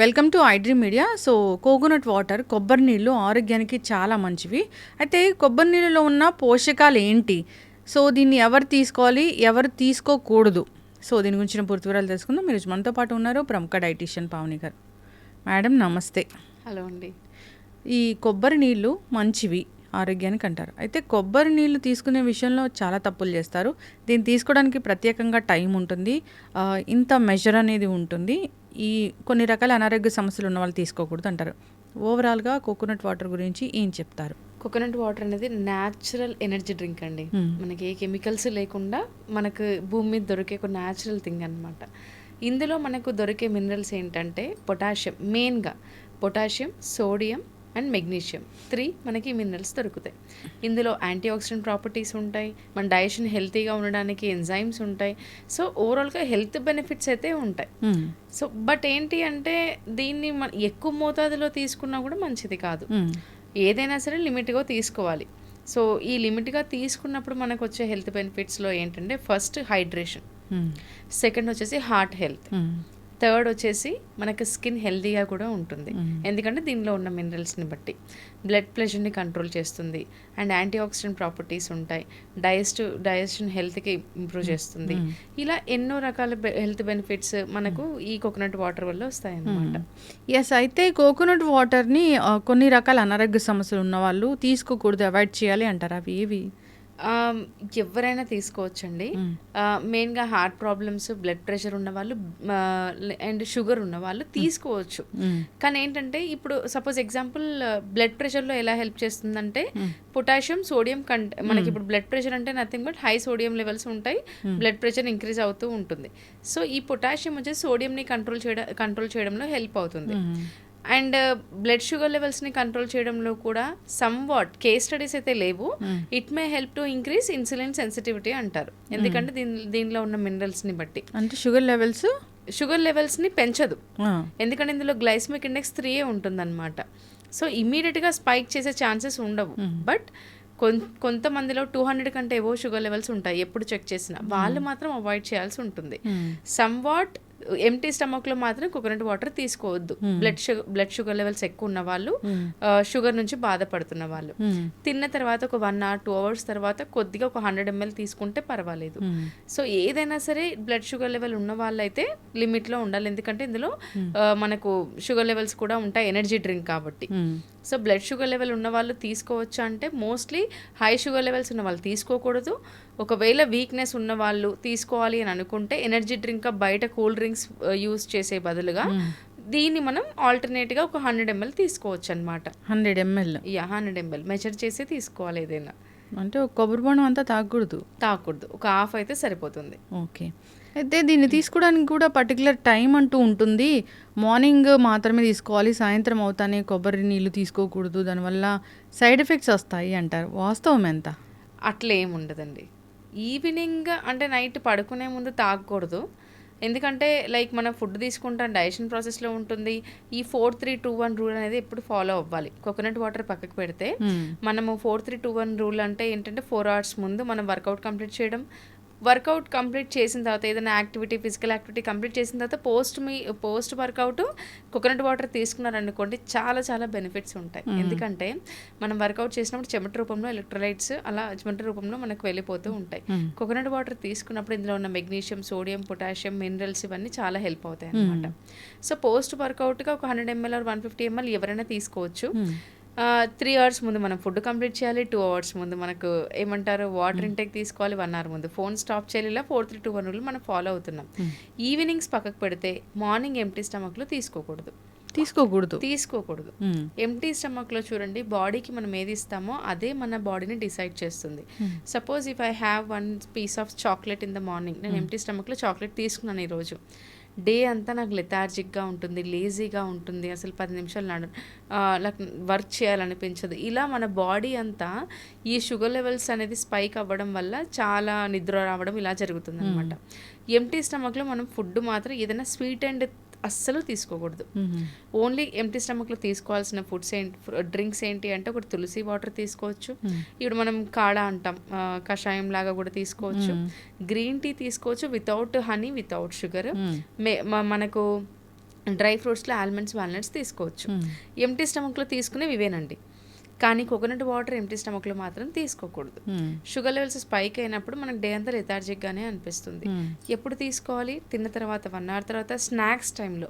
Welcome to iDream media so coconut water కొబ్బరి నీళ్ళు ఆరోగ్యానికి చాలా మంచివి. అయితే కొబ్బరి నీళ్ళలో ఉన్న పోషకాలు ఏంటి? సో దీన్ని ఎవరు తీసుకోవాలి? ఎవరు తీసుకోకూడదు? సో దీని గురించిన పూర్తి వివరాలు తెలుసుకుందాం. మీరు మనతో పాటు ఉన్నారు ప్రముఖ డైటీషియన్ పావని గారు. మేడం నమస్తే. హలో అండి. ఈ కొబ్బరి నీళ్ళు మంచివి. ఆరోగ్యానికి అంటారు. అయితే కొబ్బరి నీళ్ళు తీసుకునే విషయంలో చాలా తప్పులు చేస్తారు. దీన్ని తీసుకోవడానికి ప్రత్యేకంగా టైం ఉంటుంది. ఇంత మెజర్ అనేది ఉంటుంది. ఈ కొన్ని రకాల అనారోగ్య సమస్యలు ఉన్న వాళ్ళు తీసుకోకూడదు అంటారు. ఓవరాల్గా కోకోనట్ వాటర్ గురించి ఏం చెప్తారు? కోకోనట్ వాటర్ అనేది న్యాచురల్ ఎనర్జీ డ్రింక్ అండి. మనకి ఏ కెమికల్స్ లేకుండా మనకు భూమి మీద దొరికే ఒక న్యాచురల్ థింగ్ అనమాట ఇందులో మనకు దొరికే మినరల్స్ ఏంటంటే పొటాషియం మెయిన్గా potassium sodium and magnesium. Three మనకి మినరల్స్ దొరుకుతాయి. ఇందులో యాంటీ ఆక్సిడెంట్ ప్రాపర్టీస్ ఉంటాయి. మన డైజెషన్ హెల్తీగా ఉండడానికి ఎంజైమ్స్ ఉంటాయి. సో ఓవరాల్గా హెల్త్ బెనిఫిట్స్ అయితే ఉంటాయి. మ్మ్. సో బట్ ఏంటి అంటే దీన్ని మన ఎక్కువ మోతాదులో తీసుకున్నా కూడా మంచిది కాదు. మ్మ్. ఏదైనా సరే లిమిట్గా తీసుకోవాలి. సో ఈ లిమిట్గా తీసుకున్నప్పుడు మనకు వచ్చే హెల్త్ బెనిఫిట్స్లో ఏంటంటే ఫస్ట్ హైడ్రేషన్. మ్మ్. సెకండ్ వచ్చేసి హార్ట్ హెల్త్. థర్డ్ వచ్చేసి మనకి స్కిన్ హెల్తీగా కూడా ఉంటుంది. ఎందుకంటే దీనిలో ఉన్న మినరల్స్ని బట్టి. బ్లడ్ ప్రెషర్ని కంట్రోల్ చేస్తుంది. అండ్ యాంటీ ఆక్సిడెంట్ ప్రాపర్టీస్ ఉంటాయి. డైజెస్ట్ డైజెషన్ హెల్త్కి ఇంప్రూవ్ చేస్తుంది. ఇలా ఎన్నో రకాల హెల్త్ బెనిఫిట్స్ మనకు ఈ కోకోనట్ వాటర్ వల్ల వస్తాయి అన్నమాట ఎస్ అయితే కోకోనట్ వాటర్ని కొన్ని రకాల అనారోగ్య సమస్యలు ఉన్న వాళ్ళు తీసుకోకూడదు అవాయిడ్ చేయాలి అంటారు అవి ఏవి ఎవరైనా తీసుకోవచ్చండి. మెయిన్గా హార్ట్ ప్రాబ్లమ్స్ బ్లడ్ ప్రెషర్ ఉన్న వాళ్ళు అండ్ షుగర్ ఉన్న వాళ్ళు తీసుకోవచ్చు. కానీ ఏంటంటే ఇప్పుడు సపోజ్ ఎగ్జాంపుల్ బ్లడ్ ప్రెషర్లో ఎలా హెల్ప్ చేస్తుందంటే పొటాషియం సోడియం కంట మనకి ఇప్పుడు బ్లడ్ ప్రెషర్ అంటే nothing but high sodium levels ఉంటాయి. బ్లడ్ ప్రెషర్ ఇంక్రీజ్ అవుతూ ఉంటుంది. సో ఈ పొటాషియం వచ్చేసి సోడియంని కంట్రోల్ చేయడం కంట్రోల్ చేయడంలో హెల్ప్ అవుతుంది. అండ్ బ్లడ్ షుగర్ లెవెల్స్ని కంట్రోల్ చేయడంలో కూడా సమ్ వాట్ కేస్ స్టడీస్ అయితే లేవు. It may help to increase insulin sensitivity అంటారు. ఎందుకంటే దీని దీనిలో ఉన్న మినరల్స్ని బట్టి. అంటే షుగర్ లెవెల్స్? షుగర్ లెవెల్స్ని పెంచదు. ఆ, ఎందుకంటే ఇందులో గ్లైస్మిక్ ఇండెక్స్ త్రీ ఉంటుందన్నమాట. సో ఇమీడియట్గా స్పైక్ చేసే ఛాన్సెస్ ఉండవు. బట్ కొన్ కొంతమందిలో టూ హండ్రెడ్ కంటే ఏవో షుగర్ లెవెల్స్ ఉంటాయి ఎప్పుడు చెక్ చేసినా. వాళ్ళు మాత్రం అవాయిడ్ చేయాల్సి ఉంటుంది. సమ్ వాట్ ఎంటీ స్టమక్లో మాత్రం కోకోనట్ వాటర్ తీసుకోవద్దు. Blood sugar blood sugar levels ఎక్కువ ఉన్న వాళ్ళు షుగర్ నుంచి బాధపడుతున్న వాళ్ళు. మ్మ్. తిన్న తర్వాత ఒక వన్ అవర్ టూ అవర్స్ తర్వాత కొద్దిగా ఒక హండ్రెడ్ ఎంఎల్ తీసుకుంటే పర్వాలేదు. సో ఏదైనా సరే బ్లడ్ షుగర్ లెవెల్ ఉన్న వాళ్ళైతే లిమిట్లో ఉండాలి. ఎందుకంటే ఇందులో మనకు షుగర్ లెవెల్స్ కూడా ఉంటాయి ఎనర్జీ డ్రింక్ కాబట్టి. సో బ్లడ్ షుగర్ లెవెల్ ఉన్న వాళ్ళు తీసుకోవచ్చు అంటే మోస్ట్లీ హై షుగర్ లెవెల్స్ ఉన్న వాళ్ళు తీసుకోకూడదు. ఒకవేళ వీక్నెస్ ఉన్న వాళ్ళు తీసుకోవాలి అని అనుకుంటే ఎనర్జీ డ్రింక్ బయట కూల్ డ్రింక్స్ యూస్ చేసే బదులుగా దీన్ని మనం ఆల్టర్నేట్గా ఒక హండ్రెడ్ ఎంఎల్ తీసుకోవచ్చు అనమాట hundred ml yeah hundred ml measure చేసి తీసుకోవాలి ఏదైనా. అంటే ఒక కొబ్బరి బొండం అంతా తాగకూడదు? తాగకూడదు. ఒక హాఫ్ అయితే సరిపోతుంది. ఓకే అయితే దీన్ని తీసుకోవడానికి కూడా పర్టికులర్ టైం అంటూ ఉంటుంది. మార్నింగ్ మాత్రమే తీసుకోవాలి సాయంత్రం అవుతానే కొబ్బరి నీళ్ళు తీసుకోకూడదు. దానివల్ల సైడ్ ఎఫెక్ట్స్ వస్తాయి అంటారు. వాస్తవం ఎంత? అట్లా ఏమి ఉండదండి. ఈవినింగ్ అంటే నైట్ పడుకునే ముందు తాగకూడదు. ఎందుకంటే లైక్ మనం ఫుడ్ తీసుకుంటాం డైజెషన్ ప్రాసెస్లో ఉంటుంది. ఈ four three two one rule అనేది ఎప్పుడు ఫాలో అవ్వాలి. కోకోనట్ వాటర్ పక్కకు పెడితే. మనము four three two one rule అంటే ఏంటంటే ఫోర్ అవర్స్ ముందు మనం వర్కౌట్ కంప్లీట్ చేయడం వర్కౌట్ కంప్లీట్ చేసిన తర్వాత ఏదైనా యాక్టివిటీ ఫిజికల్ యాక్టివిటీ కంప్లీట్ చేసిన తర్వాత పోస్ట్ మీ పోస్ట్ వర్కౌట్ కోకోనట్ వాటర్ తీసుకున్నారనుకోండి చాలా చాలా బెనిఫిట్స్ ఉంటాయి. ఎందుకంటే మనం వర్కౌట్ చేసినప్పుడు చెమట రూపంలో ఎలక్ట్రోలైట్స్ అలా చెమట రూపంలో మనకు వెళ్ళిపోతూ ఉంటాయి. కోకోనట్ వాటర్ తీసుకున్నప్పుడు ఇందులో ఉన్న మెగ్నీషియం సోడియం పొటాషియం మినరల్స్ ఇవన్నీ చాలా హెల్ప్ అవుతాయి అన్నమాట సో పోస్ట్ వర్కౌట్గా ఒక hundred ml or one fifty ml ఎవరైనా తీసుకోవచ్చు. త్రీ అవర్స్ ముందు మనం ఫుడ్ కంప్లీట్ చేయాలి టూ అవర్స్ ముందు మనకు ఏమంటారు వాటర్ ఇంటేక్ తీసుకోవాలి వన్ అవర్ ముందు. ఫోన్ స్టాప్ చేయాలి ఇలా four three two one rule మనం ఫాలో అవుతున్నాం. ఈవినింగ్స్ పక్కకు పెడితే మార్నింగ్ ఎంటీ స్టమక్లో తీసుకోకూడదు. తీసుకోకూడదు. తీసుకోకూడదు. ఎంటీ స్టమక్లో చూడండి బాడీకి మనం ఏది ఇస్తామో అదే మన బాడీని డిసైడ్ చేస్తుంది. Suppose if I have one piece of chocolate in the morning నేను ఎంటీ స్టమక్లో చాక్లెట్ తీసుకున్నాను ఈరోజు. డే అంతా నాకు లెథార్జిక్గా ఉంటుంది లేజీగా ఉంటుంది అసలు పది నిమిషాలు నడు లైక్ వర్క్ చేయాలనిపించదు. ఇలా మన బాడీ అంతా ఈ షుగర్ లెవెల్స్ అనేది స్పైక్ అవ్వడం వల్ల చాలా నిద్ర రావడం ఇలా జరుగుతుంది అనమాట ఎంటీ స్టమక్లో మనం ఫుడ్ మాత్రం ఏదైనా స్వీట్ అండ్ అస్సలు తీసుకోకూడదు. ఓన్లీ ఎంటీ స్టమక్లో తీసుకోవాల్సిన ఫుడ్స్ ఏంటి డ్రింక్స్ ఏంటి అంటే ఒకటి తులసి వాటర్ తీసుకోవచ్చు. ఇప్పుడు మనం కాడా అంటాం కషాయం లాగా కూడా తీసుకోవచ్చు. గ్రీన్ టీ తీసుకోవచ్చు వితౌట్ హనీ వితౌట్ షుగర్. మనకు డ్రై ఫ్రూట్స్లో ఆల్మండ్స్ వాల్నట్స్ తీసుకోవచ్చు. ఎంటీ స్టమక్లో తీసుకునేవి ఇవేనండి. కానీ కోకోనట్ వాటర్ ఎంటీ స్టమక్లో మాత్రం తీసుకోకూడదు. షుగర్ లెవెల్స్ స్పైక్ అయినప్పుడు మనకు డే అంతా లెథార్జిక్గానే అనిపిస్తుంది. ఎప్పుడు తీసుకోవాలి? తిన్న తర్వాత వన్ అవర్ తర్వాత స్నాక్స్ టైంలో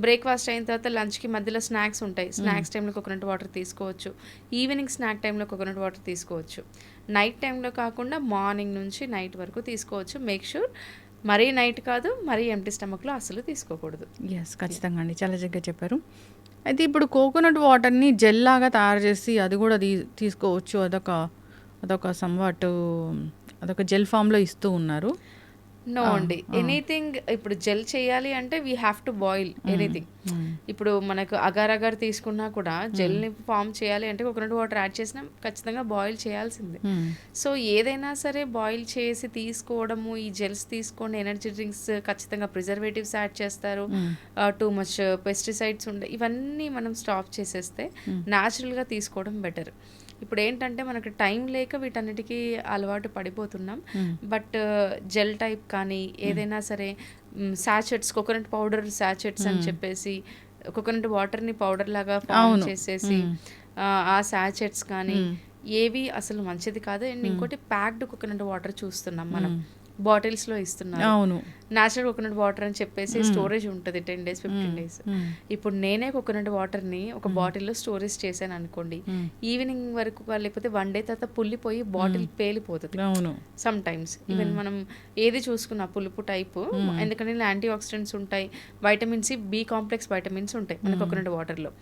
బ్రేక్ఫాస్ట్ అయిన తర్వాత లంచ్కి మధ్యలో స్నాక్స్ ఉంటాయి. స్నాక్స్ టైంలో కోకోనట్ వాటర్ తీసుకోవచ్చు. ఈవినింగ్ స్నాక్ టైంలో కోకోనట్ వాటర్ తీసుకోవచ్చు. నైట్ టైంలో కాకుండా మార్నింగ్ నుంచి నైట్ వరకు తీసుకోవచ్చు. మేక్ షూర్ మరీ నైట్ కాదు మరీ ఎంటీ స్టమక్లో అసలు తీసుకోకూడదు. ఎస్ ఖచ్చితంగా అండి. చాలా చక్కగా చెప్పారు. అయితే ఇప్పుడు కోకోనట్ వాటర్ని జెల్ లాగా తయారు చేసి అది కూడా తీ తీసుకోవచ్చు. అదొక అదొక సంవాట్ అదొక జెల్ ఫామ్లో ఇస్తూ ఉన్నారు. నో అండి. ఎనీథింగ్ ఇప్పుడు జెల్ చేయాలి అంటే we have to boil anything ఇప్పుడు మనకు అగార్ అగార్ తీసుకున్నా కూడా జెల్ని ఫామ్ చేయాలి అంటే కోకోనట్ వాటర్ యాడ్ చేసినా ఖచ్చితంగా బాయిల్ చేయాల్సిందే. సో ఏదైనా సరే బాయిల్ చేసి తీసుకోవడము ఈ జెల్స్ తీసుకోండి ఎనర్జీ డ్రింక్స్ ఖచ్చితంగా ప్రిజర్వేటివ్స్ యాడ్ చేస్తారు. టూ మచ్ పెస్టిసైడ్స్ ఉండే ఇవన్నీ మనం స్టాప్ చేసేస్తే న్యాచురల్గా తీసుకోవడం బెటర్ ఇప్పుడు ఏంటంటే మనకు టైం లేక వీటన్నిటికీ అలవాటు పడిపోతున్నాం. బట్ జెల్ టైప్ కానీ ఏదైనా సరే శాచెట్స్ కోకోనట్ పౌడర్ శాచెట్స్ అని చెప్పేసి కోకోనట్ వాటర్ని పౌడర్ లాగా ఫామ్ చేసేసి ఆ, శాచెట్స్ కానీ ఏవి అసలు మంచిది కాదు. అండ్ ఇంకోటి ప్యాక్డ్ కోకోనట్ వాటర్ చూస్తున్నాం మనం. బాటిల్స్లో ఇస్తున్నారు అవును. నేచురల్ కోకోనట్ వాటర్ అని చెప్పేసి స్టోరేజ్ ఉంటుంది టెన్ డేస్ ఫిఫ్టీన్ డేస్. ఇప్పుడు నేనే కోకోనట్ వాటర్ని ఒక బాటిల్లో స్టోరేజ్ చేశాను అనుకోండి ఈవినింగ్ వరకు లేకపోతే వన్ డే తర్వాత పుల్లిపోయి బాటిల్ పేలిపోతుంది. Sometimes. ఈవెన్ మనం ఏది చూసుకున్నా పులుపు టైపు ఎందుకంటే యాంటీ ఆక్సిడెంట్స్ ఉంటాయి vitamin C B complex vitamins ఉంటాయి మన కోకోనట్ వాటర్లో.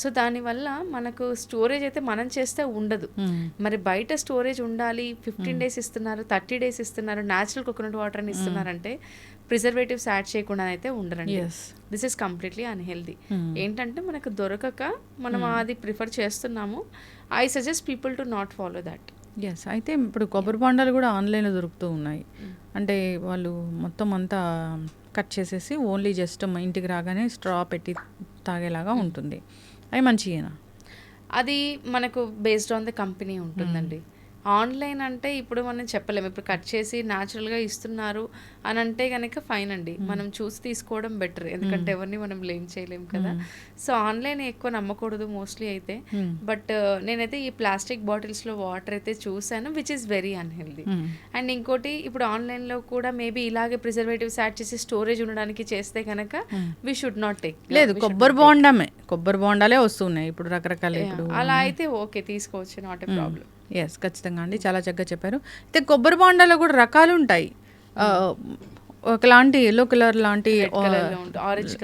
సో దానివల్ల మనకు స్టోరేజ్ అయితే మనం చేస్తే ఉండదు. మరి బయట స్టోరేజ్ ఉండాలి ఫిఫ్టీన్ డేస్ ఇస్తున్నారు థర్టీ డేస్ ఇస్తున్నారు న్యాచురల్ కోకోనట్ వాటర్ అని ఇస్తున్నారంటే ప్రిజర్వేటివ్స్ యాడ్ చేయకుండా అయితే ఉండరండి yes this is completely unhealthy ఏంటంటే మనకు దొరకక మనం అది ప్రిఫర్ చేస్తున్నాము. I suggest people to not follow that yes అయితే ఇప్పుడు కొబ్బరి బొండాలు కూడా ఆన్లైన్లో దొరుకుతూ ఉన్నాయి. అంటే వాళ్ళు మొత్తం అంతా కట్ చేసేసి ఓన్లీ జస్ట్ ఇంటికి రాగానే స్ట్రా పెట్టి తాగేలాగా ఉంటుంది. అవి మంచిగా అది మనకు బేస్డ్ ఆన్ ద కంపెనీ ఉంటుందండి. ఆన్లైన్ అంటే ఇప్పుడు మనం చెప్పలేము ఇప్పుడు కట్ చేసి న్యాచురల్గా ఇస్తున్నారు అని అంటే కనుక ఫైన్ అండి. మనం చూసి తీసుకోవడం బెటర్ ఎందుకంటే ఎవరిని మనం బ్లేమ్ చేయలేము కదా. సో ఆన్లైన్ ఎక్కువ నమ్మకూడదు మోస్ట్లీ అయితే. బట్ నేనైతే ఈ ప్లాస్టిక్ బాటిల్స్లో వాటర్ అయితే చూసాను which is very unhealthy and ఇంకోటి ఇప్పుడు ఆన్లైన్లో కూడా మేబీ ఇలాగే ప్రిజర్వేటివ్స్ యాడ్ చేసి స్టోరేజ్ ఉండడానికి చేస్తే కనుక వీ షుడ్ నాట్ టేక్ లేదు కొబ్బరి బోండమే. కొబ్బరి బోండాలే వస్తున్నాయి. ఇప్పుడు రకరకాల అలా అయితే ఓకే తీసుకోవచ్చు నాట్ ఏ ప్రాబ్లం ఎస్ ఖచ్చితంగా అండి. చాలా చక్కగా చెప్పారు. అయితే కొబ్బరి బోండాలో కూడా రకాలు ఉంటాయి. ఒకలాంటి ఎల్లో కలర్ లాంటి colour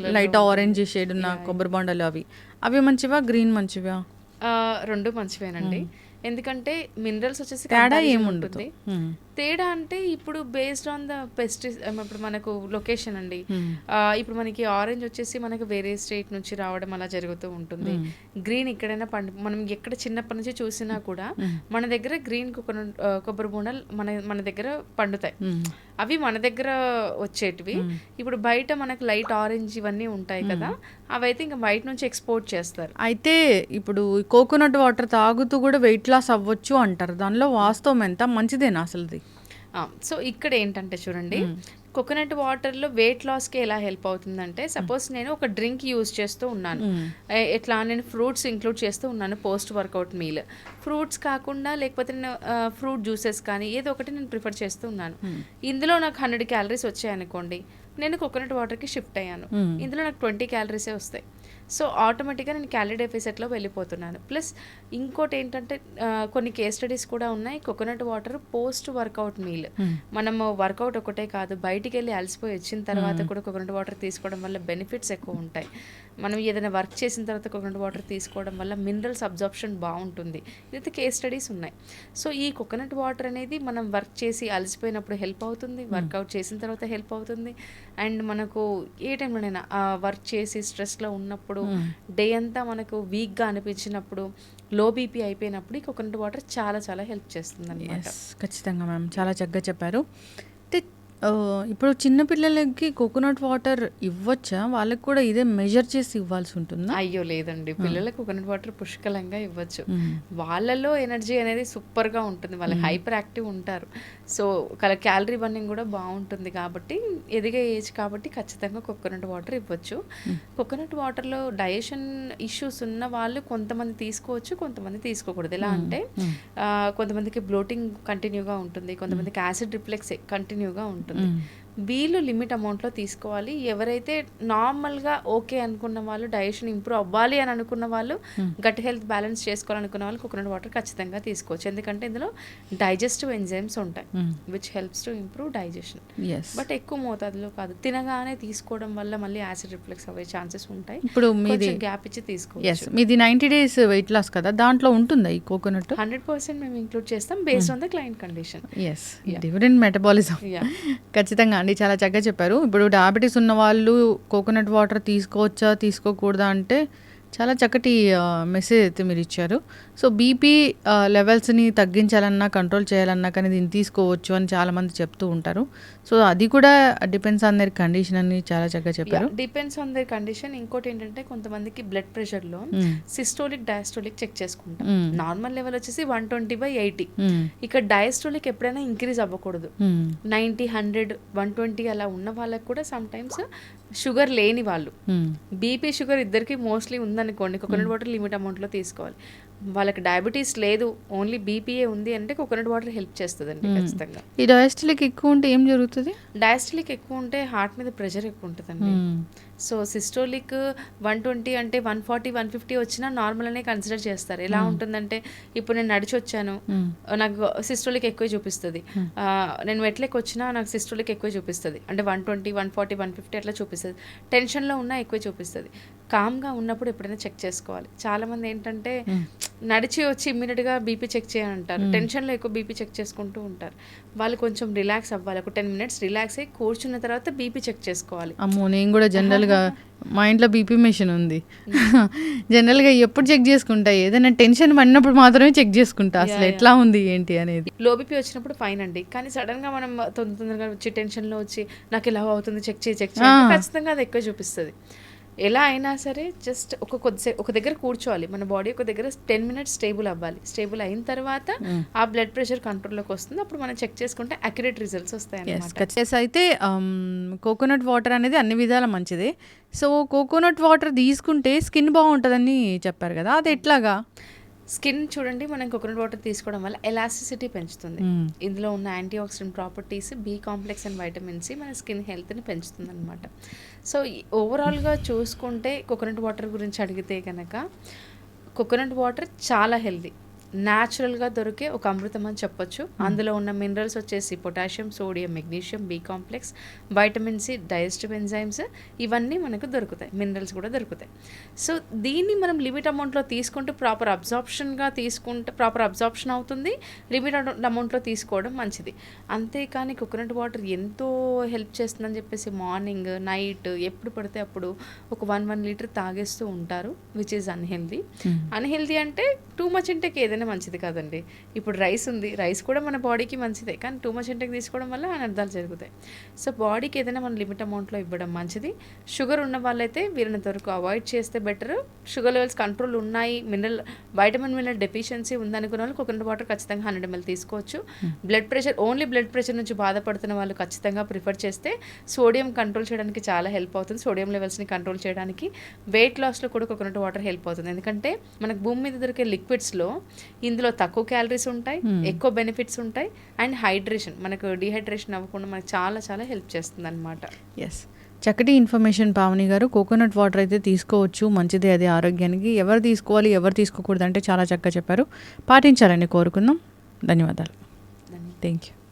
లో లైట్ ఆరెంజ్ షేడ్ ఉన్న కొబ్బరి బోండాలు అవి. అవి మంచివా? గ్రీన్ మంచివా? రెండు మంచివేనండి. ఎందుకంటే మినరల్స్ వచ్చేసి తేడా. మ్మ్. తేడా అంటే ఇప్పుడు బేస్డ్ ఆన్ ద పెస్టి ఇప్పుడు మనకు లొకేషన్ అండి. ఇప్పుడు మనకి ఆరెంజ్ వచ్చేసి మనకు వేరే స్టేట్ నుంచి రావడం అలా జరుగుతూ ఉంటుంది. గ్రీన్ ఎక్కడైనా పండు మనం ఎక్కడ చిన్నప్పటి నుంచి చూసినా కూడా మన దగ్గర గ్రీన్ కోకోనట్ కొబ్బరి బోండాలు మన మన దగ్గర పండుతాయి. అవి మన దగ్గర వచ్చేటివి. ఇప్పుడు బయట మనకు లైట్ ఆరెంజ్ ఇవన్నీ ఉంటాయి కదా అవైతే ఇంకా బయట నుంచి ఎక్స్పోర్ట్ చేస్తారు. అయితే ఇప్పుడు కోకోనట్ వాటర్ తాగుతూ కూడా వెయిట్ లాస్ అవ్వచ్చు అంటారు. దానిలో వాస్తవం ఎంత? మంచిదేనా అసలుది? సో ఇక్కడ ఏంటంటే చూడండి కోకోనట్ వాటర్లో వెయిట్ లాస్కి ఎలా హెల్ప్ అవుతుందంటే సపోజ్ నేను ఒక డ్రింక్ యూజ్ చేస్తూ ఉన్నాను. ఎట్లా నేను ఫ్రూట్స్ ఇంక్లూడ్ చేస్తూ ఉన్నాను పోస్ట్ వర్కౌట్ మీల్ ఫ్రూట్స్ కాకుండా లేకపోతే నేను ఫ్రూట్ జ్యూసెస్ కానీ ఏదో ఒకటి నేను ప్రిఫర్ చేస్తూ ఉన్నాను. ఇందులో నాకు హండ్రెడ్ క్యాలరీస్ వచ్చాయి అనుకోండి నేను కోకోనట్ వాటర్కి షిఫ్ట్ అయ్యాను. ఇందులో నాకు ట్వంటీ క్యాలరీసే వస్తాయి. సో ఆటోమేటిక్గా నేను క్యాలరీ డెఫిసిట్లో వెళ్ళిపోతున్నాను. ప్లస్ ఇంకోటి ఏంటంటే కొన్ని కేస్ స్టడీస్ కూడా ఉన్నాయి. Coconut water post workout meal. మనము వర్కౌట్ ఒకటే కాదు బయటికి వెళ్ళి అలసిపోయి వచ్చిన తర్వాత కూడా కోకోనట్ వాటర్ తీసుకోవడం వల్ల బెనిఫిట్స్ ఎక్కువ ఉంటాయి. మనం ఏదైనా వర్క్ చేసిన తర్వాత కోకోనట్ వాటర్ తీసుకోవడం వల్ల మినరల్స్ అబ్జార్ప్షన్ బాగుంటుంది. ఇదైతే కేస్ స్టడీస్ ఉన్నాయి. సో ఈ కోకోనట్ వాటర్ అనేది మనం వర్క్ చేసి అలసిపోయినప్పుడు హెల్ప్ అవుతుంది. వర్కౌట్ చేసిన తర్వాత హెల్ప్ అవుతుంది. అండ్ మనకు ఏ టైంలోనైనా వర్క్ చేసి స్ట్రెస్లో ఉన్నప్పుడు డే అంతా మనకు వీక్గా అనిపించినప్పుడు లో బీపీ అయిపోయినప్పుడు ఈ కోకోనట్ వాటర్ చాలా చాలా హెల్ప్ చేస్తుంది ఖచ్చితంగా మ్యామ్. చాలా చక్కగా చెప్పారు. ఇప్పుడు చిన్న పిల్లలకి కోకోనట్ వాటర్ ఇవ్వచ్చా? వాళ్ళకి కూడా ఇదే మెజర్ చేసి ఇవ్వాల్సి ఉంటుందా? అయ్యో లేదండి. పిల్లలకు కోకోనట్ వాటర్ పుష్కలంగా ఇవ్వచ్చు. వాళ్ళలో ఎనర్జీ అనేది సూపర్గా ఉంటుంది. వాళ్ళకి హైపర్ యాక్టివ్ ఉంటారు. సో కల క్యాలరీ బర్నింగ్ కూడా బాగుంటుంది కాబట్టి ఎదిగే ఏజ్ కాబట్టి ఖచ్చితంగా కోకోనట్ వాటర్ ఇవ్వచ్చు. కోకోనట్ వాటర్లో డైజెషన్ ఇష్యూస్ ఉన్న వాళ్ళు కొంతమంది తీసుకోవచ్చు కొంతమంది తీసుకోకూడదు. ఎలా అంటే కొంతమందికి బ్లోటింగ్ కంటిన్యూగా ఉంటుంది. కొంతమందికి యాసిడ్ రిఫ్లెక్స్ కంటిన్యూగా ఉంటుంది. 嗯、వీళ్ళు లిమిట్ అమౌంట్లో తీసుకోవాలి. ఎవరైతే నార్మల్గా ఓకే అనుకున్న వాళ్ళు డైజెషన్ ఇంప్రూవ్ అవ్వాలి అని అనుకున్న వాళ్ళు గట్ హెల్త్ బ్యాలెన్స్ చేసుకోవాలనుకున్న వాళ్ళు కోకోనట్ వాటర్ ఖచ్చితంగా తీసుకోవచ్చు. ఎందుకంటే ఇందులో డైజెస్టివ్ ఎంజైమ్స్ ఉంటాయి which helps to improve digestion but ఎక్కువ మోతాదులో కాదు. తినగానే తీసుకోవడం వల్ల మళ్ళీ యాసిడ్ రిఫ్లెక్స్ అవ్వే ఛాన్సెస్ ఉంటాయి. ఇప్పుడు మీది గ్యాప్ ఇచ్చి తీసుకోవచ్చు. మీది నైంటీ డేస్ వెయిట్ లాస్ కదా? దాంట్లో ఉంటుందా ఈ కోకోనట్? హండ్రెడ్ పర్సెంట్ మేము ఇంక్లూడ్ చేస్తాం based on the client condition as different metabolism. ఖచ్చితంగా. అండి చాలా చక్కగా చెప్పారు. ఇప్పుడు డయాబెటీస్ ఉన్న వాళ్ళు కోకోనట్ వాటర్ తీసుకోవచ్చా తీసుకోకూడదా అంటే చాలా చక్కటి మెసేజ్ అయితే మీరు ఇచ్చారు. సో బీపీ లెవెల్స్ని తగ్గించాలన్నా కంట్రోల్ చేయాలన్నా కానీ దీన్ని తీసుకోవచ్చు అని చాలామంది చెప్తూ ఉంటారు. సో అది కూడా డిపెండ్స్ ఆన్ దర్ కండిషన్ అని చాలా చక్కగా చెప్పారు డిపెండ్స్ ఆన్ దర్ కండిషన్ ఇంకోటి ఏంటంటే కొంతమందికి బ్లడ్ ప్రెషర్లో. సిస్టోలిక్ డయాస్టోలిక్ చెక్ చేసుకుంటాం. నార్మల్ లెవెల్ వచ్చేసి వన్ ట్వంటీ బై ఎయిటీ. ఇక్కడ డయాస్టోలిక్ ఎప్పుడైనా ఇంక్రీజ్ అవ్వకూడదు మ్మ్. నైంటీ హండ్రెడ్ వన్ ట్వంటీ అలా ఉన్న వాళ్ళకి కూడా సమ్ టైమ్స్ షుగర్ లేని వాళ్ళు. బీపీ షుగర్ ఇద్దరికి మోస్ట్లీ ఉందనుకోండి కోకోనట్ వాటర్ లిమిట్ అమౌంట్లో తీసుకోవాలి వాళ్ళకి డయాబెటీస్ లేదు ఓన్లీ బీపీఏ ఉంది అంటే కోకోనట్ వాటర్ హెల్ప్ చేస్తుందండి ఖచ్చితంగా. ఈ డయాస్టిలిక్ ఎక్కువ ఉంటే ఏం జరుగుతుంది? డయాస్టలిక్ ఎక్కువ ఉంటే హార్ట్ మీద ప్రెషర్ ఎక్కువ ఉంటుందండి. సో సిస్టోలిక్ వన్ ట్వంటీ అంటే వన్ ఫార్టీ వన్ ఫిఫ్టీ వచ్చినా నార్మల్ అనే కన్సిడర్ చేస్తారు. ఎలా ఉంటుందంటే ఇప్పుడు నేను నడిచి వచ్చాను. నాకు సిస్టోలిక్ ఎక్కువ చూపిస్తుంది. నేను మెట్లకి వచ్చినా నాకు సిస్టోలిక్ ఎక్కువ చూపిస్తుంది. అంటే one twenty one forty one fifty అట్లా చూపిస్తుంది. టెన్షన్లో ఉన్నా ఎక్కువ చూపిస్తుంది. కామ్గా ఉన్నప్పుడు ఎప్పుడైనా చెక్ చేసుకోవాలి. చాలామంది ఏంటంటే నడిచి వచ్చి ఇమ్మీడియట్గా బీపీ చెక్ చేయాలంటారు. టెన్షన్లో ఎక్కువ బీపీ చెక్ చేసుకుంటూ ఉంటారు. వాళ్ళు కొంచెం రిలాక్స్ అవ్వాలి. ఒక టెన్ మినిట్స్ రిలాక్స్ అయ్యి కూర్చున్న తర్వాత బీపీ చెక్ చేసుకోవాలి. అమ్మో నేను కూడా జనరల్గా మా ఇంట్లో బీపీ మెషిన్ ఉంది. జనరల్గా ఎప్పుడు చెక్ చేసుకుంటా? ఏదైనా టెన్షన్ పడినప్పుడు మాత్రమే చెక్ చేసుకుంటా. అసలు ఎట్లా ఉంది ఏంటి అనేది. లో బీపీ వచ్చినప్పుడు ఫైన్ అండి. కానీ సడన్గా మనం తొందర తొందరగా వచ్చి టెన్షన్లో వచ్చి నాకు ఇలా అవుతుంది చెక్ చేయి చెక్ చేయి అంటే ఖచ్చితంగా అది ఎక్కువ చూపిస్తుంది. ఎలా అయినా సరే జస్ట్ ఒక కొద్దిసేపు ఒక దగ్గర కూర్చోవాలి. మన బాడీ ఒక దగ్గర టెన్ మినిట్స్ స్టేబుల్ అవ్వాలి. స్టేబుల్ అయిన తర్వాత ఆ బ్లడ్ ప్రెషర్ కంట్రోల్లోకి వస్తుంది. అప్పుడు మనం చెక్ చేసుకుంటే అక్యురేట్ రిజల్ట్స్ వస్తాయి ఎస్ అయితే కోకోనట్ వాటర్ అనేది అన్ని విధాల మంచిదే. సో కోకోనట్ వాటర్ తీసుకుంటే స్కిన్ బాగుంటుందని చెప్పారు కదా. అది ఎట్లాగా? స్కిన్ చూడండి మనం కోకోనట్ వాటర్ తీసుకోవడం వల్ల ఎలాస్టిసిటీ పెంచుతుంది. ఇందులో ఉన్న anti oxidant properties B complex and vitamin C మన స్కిన్ హెల్త్ని పెంచుతుంది అనమాట సో ఓవరాల్గా చూసుకుంటే కోకోనట్ వాటర్ గురించి అడిగితే కనుక కోకోనట్ వాటర్ చాలా హెల్దీ న్యాచురల్గా దొరికే ఒక అమృతం అని చెప్పొచ్చు. అందులో ఉన్న మినరల్స్ వచ్చేసి potassium sodium magnesium B complex vitamin C digestive enzymes ఇవన్నీ మనకు దొరుకుతాయి. మినరల్స్ కూడా దొరుకుతాయి. సో దీన్ని మనం లిమిట్ అమౌంట్లో తీసుకుంటూ ప్రాపర్ అబ్జార్ప్షన్గా తీసుకుంటే ప్రాపర్ అబ్జార్ప్షన్ అవుతుంది. లిమిట్ అమౌంట్లో తీసుకోవడం మంచిది. అంతేకాని కోకోనట్ వాటర్ ఎంతో హెల్ప్ చేస్తుందని చెప్పేసి మార్నింగ్ నైట్ ఎప్పుడు పడితే అప్పుడు ఒక వన్ వన్ లీటర్ తాగేస్తూ ఉంటారు విచ్ ఈజ్ అన్హెల్దీ. అన్హెల్దీ అంటే టూ మచ్ ఇంటేక్ ఏదైనా మంచిది కాదండి. ఇప్పుడు రైస్ ఉంది. రైస్ కూడా మన బాడీకి మంచిదే. కానీ టూ మచ్ ఇంటేక్ తీసుకోవడం వల్ల అనర్థాలు జరుగుతాయి. సో బాడీకి ఏదైనా మన లిమిట్ అమౌంట్లో ఇవ్వడం మంచిది. షుగర్ ఉన్న వాళ్ళైతే వీరినంత వరకు అవాయిడ్ చేస్తే బెటర్. షుగర్ లెవెల్స్ కంట్రోల్ ఉన్నాయి. మినరల్ వైటమిన్ మినరల్ డెఫిషియన్సీ ఉందనుకున్న వాళ్ళు కోకోనట్ వాటర్ ఖచ్చితంగా హండ్రెడ్ ఎంఎల్ తీసుకోవచ్చు. Blood pressure only blood pressure నుంచి బాధపడుతున్న వాళ్ళు ఖచ్చితంగా ప్రిఫర్ చేస్తే సోడియం కంట్రోల్ చేయడానికి చాలా హెల్ప్ అవుతుంది. సోడియం లెవెల్స్ని కంట్రోల్ చేయడానికి వెయిట్ లాస్లో కూడా కోకోనట్ వాటర్ హెల్ప్ అవుతుంది. ఎందుకంటే మనకు భూమి మీద దొరికే లిక్విడ్స్లో ఇందులో తక్కువ క్యాలరీస్ ఉంటాయి ఎక్కువ బెనిఫిట్స్ ఉంటాయి అండ్ హైడ్రేషన్ మనకు డిహైడ్రేషన్ అవ్వకుండా మనకు చాలా చాలా హెల్ప్ చేస్తుంది అనమాట ఎస్ చక్కటి ఇన్ఫర్మేషన్ పావని గారు. కోకోనట్ వాటర్ అయితే తీసుకోవచ్చు. మంచిదే అది ఆరోగ్యానికి. ఎవరు తీసుకోవాలి ఎవరు తీసుకోకూడదు అంటే చాలా చక్కగా చెప్పారు. పాటించాలని కోరుకుందాం ధన్యవాదాలు. Thank you